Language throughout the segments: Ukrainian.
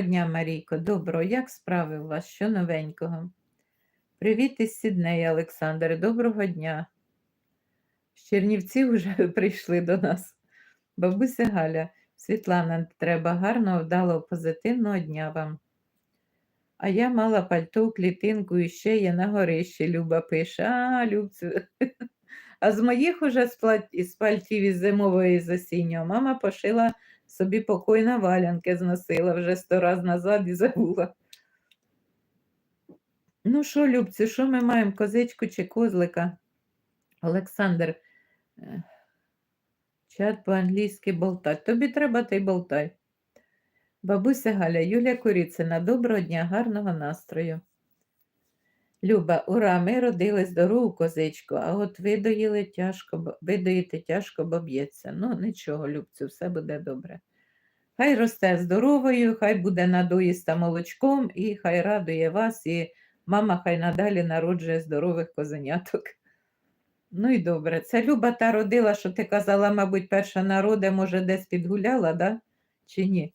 дня, Марійко, доброго. Як справи у вас? Що новенького? Привіт із Сіднеї, Олександре. Доброго дня. З Чернівців вже прийшли до нас. Бабуся Галя, Світлана, треба гарного, вдалого, позитивного дня вам. А я мала пальто, клітинку і ще є на горищі, Люба пише. А, Любцю. А з моїх уже з пальтів із зимової з осіннього мама пошила собі покойна валянки зносила вже сто раз назад і забула. Ну що, Любцю, що ми маємо, козичку чи козлика? Олександр, е, чат по-англійськи болтать. Тобі треба, ти болтай. Бабуся Галя, Юлія Куріцина, доброго дня, гарного настрою. Люба, ура, ми родили здорову козичку, а от видоїли тяжко, видоїти тяжко, бо б'ється. Ну, нічого, Любцю, все буде добре. Хай росте здоровою, хай буде надоїста молочком, і хай радує вас, і мама хай надалі народжує здорових козеняток. Ну і добре. Це Люба та родила, що ти казала, мабуть, перша народе, може, десь підгуляла, да? Чи ні?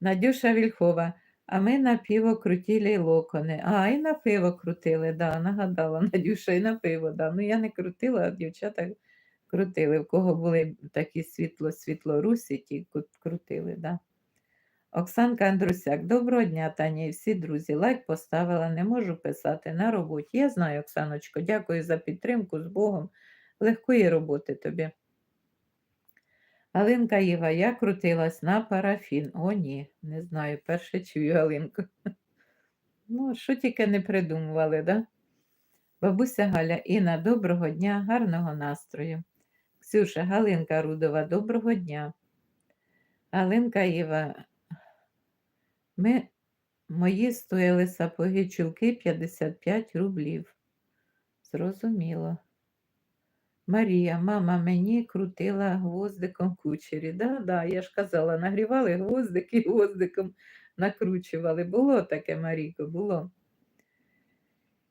Надюша Вільхова. А ми на пиво крутили локони. А, і на пиво крутили, да, нагадала Надюша, і на пиво, да. Ну я не крутила, а дівчата крутили. В кого були такі світло-світлорусі, ті крутили, да. Оксанка Андрусяк, доброго дня, Таня, і всі друзі. Лайк поставила, не можу писати на роботі. Я знаю, Оксаночко, дякую за підтримку з Богом. Легкої роботи тобі. Галинка Іва, я крутилась на парафін. О, ні, не знаю, перше чую Галинку. Ну, що тільки не придумували, да? Бабуся Галя, Інна, доброго дня, гарного настрою. Ксюша, Галинка Рудова, доброго дня. Галинка Іва, ми, мої стояли сапоги чулки 55 рублів. Зрозуміло. Марія, мама мені крутила гвоздиком кучері. Да, да, я ж казала, нагрівали гвоздики і гвоздиком накручували. Було таке, Марійко, було.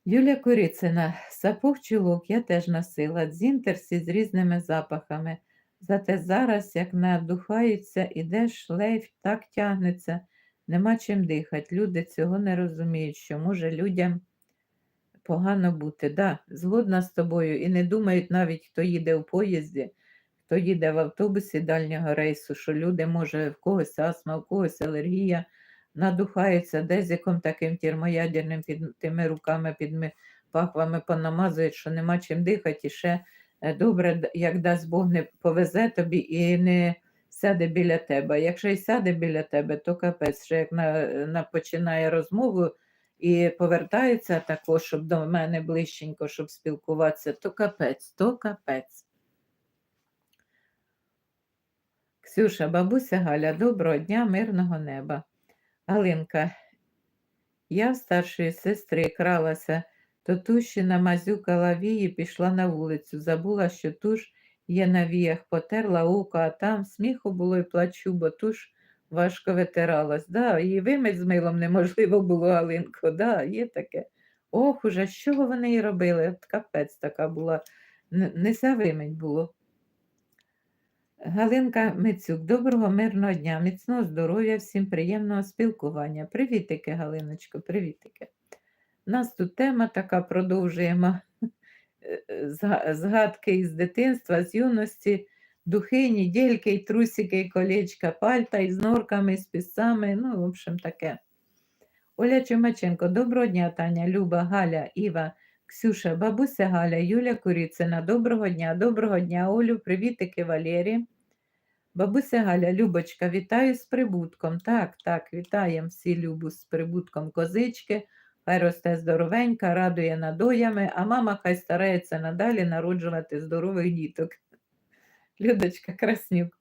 Юля Корицина, сапог чулок я теж носила, дзінтерсі з різними запахами. Зате зараз, як надухаються, ідеш, шлейф так тягнеться, нема чим дихати. Люди цього не розуміють, що може людям погано бути. Да, згодна з тобою. І не думають навіть, хто їде у поїзді, хто їде в автобусі дальнього рейсу, що люди, може, в когось астма, в когось алергія, надухаються дезиком таким термоядерним під тими руками, під ми- пахвами понамазують, що нема чим дихати. І ще е, добре, як дасть Бог не повезе тобі і не сяде біля тебе. Якщо й сяде біля тебе, то капець, що як на, на починає розмову і повертається також, щоб до мене ближченько, щоб спілкуватися, то капець, то капець. Ксюша, бабуся Галя, доброго дня, мирного неба. Галинка, я в старшої сестри кралася, то туші намазюкала вії, пішла на вулицю. Забула, що туш є на віях, потерла око, а там сміху було і плачу, бо туш важко витиралась. Да, і вимить з милом неможливо було, Галинко, да, є таке. Ох, уже що вони і робили? От капець така була, не, ся вимить було. Галинка Мицюк, доброго мирного дня, міцного здоров'я, всім приємного спілкування. Привітики, Галиночко, привітики. Нас тут тема така, продовжуємо е, е, зга- згадки із дитинства, з юності, духи, недільки, трусики, колечка, пальта із норками, з пісцами, ну, в общем, таке. Оля Чумаченко, доброго дня, Таня, Люба, Галя, Іва, Ксюша, бабуся Галя, Юля Куріцина, доброго дня, доброго дня, Олю, привітики, Валері. Бабуся Галя, Любочка, вітаю з прибутком. Так, так, вітаємо всі Любу з прибутком козички. Хай росте здоровенька, радує надоями, а мама хай старається надалі народжувати здорових діток. Людочка Краснюк.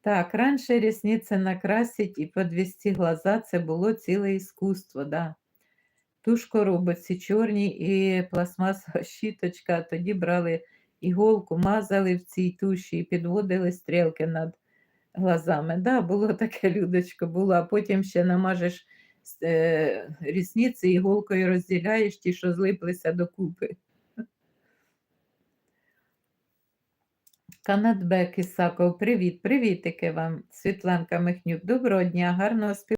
Так, раніше рісниці накрасить і підвести глаза це було ціле іскусство, да. Тушко робиться чорні і пластмасова щіточка, тоді брали іголку, мазали в цій туші і підводили стрілки над глазами. Да, було таке, Людочко, було, а потім ще намажеш е, рісниці іголкою розділяєш ті, що злиплися докупи. Канадбек Ісаков, привіт, привітики вам, Світланка Михнюк. Доброго дня, гарного спів.